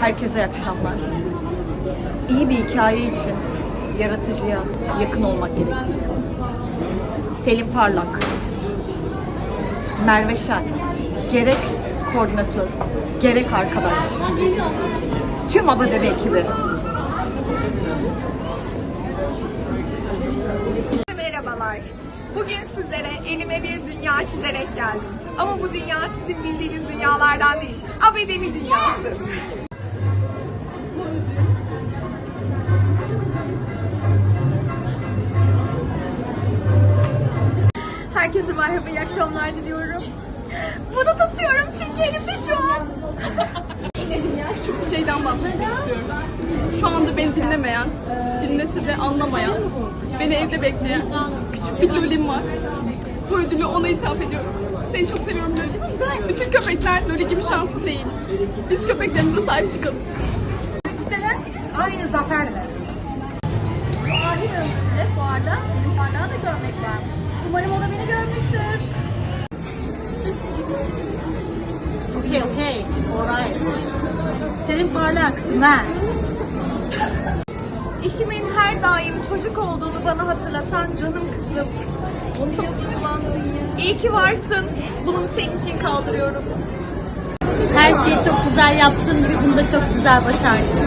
Herkese iyi akşamlar. İyi bir hikaye için yaratıcıya yakın olmak gerekiyor. Selim Parlak, Merve Şen, gerek koordinatör, gerek arkadaş. Tüm Adadebe ekibi. Merhabalar. Bugün sizlere elime bir dünya çizerek geldim. Ama bu dünya sizin bildiğiniz dünyalardan değil. Abedevi dünyası. Herkese merhaba, iyi akşamlar diliyorum. Bunu tutuyorum çünkü elimde şu an. küçük bir şeyden bahsetmek istiyorum. Şu anda beni dinlemeyen, dinlese de anlamayan, beni evde bekleyen küçük bir Lolim var. Bu ödülü ona ithaf ediyorum. Seni çok seviyorum Loli. Bütün köpekler Loli gibi şanslı değil. Biz köpeklerimize sahip çıkalım. Aynı zaferle. Okay, okay. Alright. Selim Parlak, ben. İşimin her daim çocuk olduğunu bana hatırlatan canım kızım. Onu İyi ki varsın. Bunu senin için kaldırıyorum. Her şeyi çok güzel yaptın ve bunu da çok güzel başardın.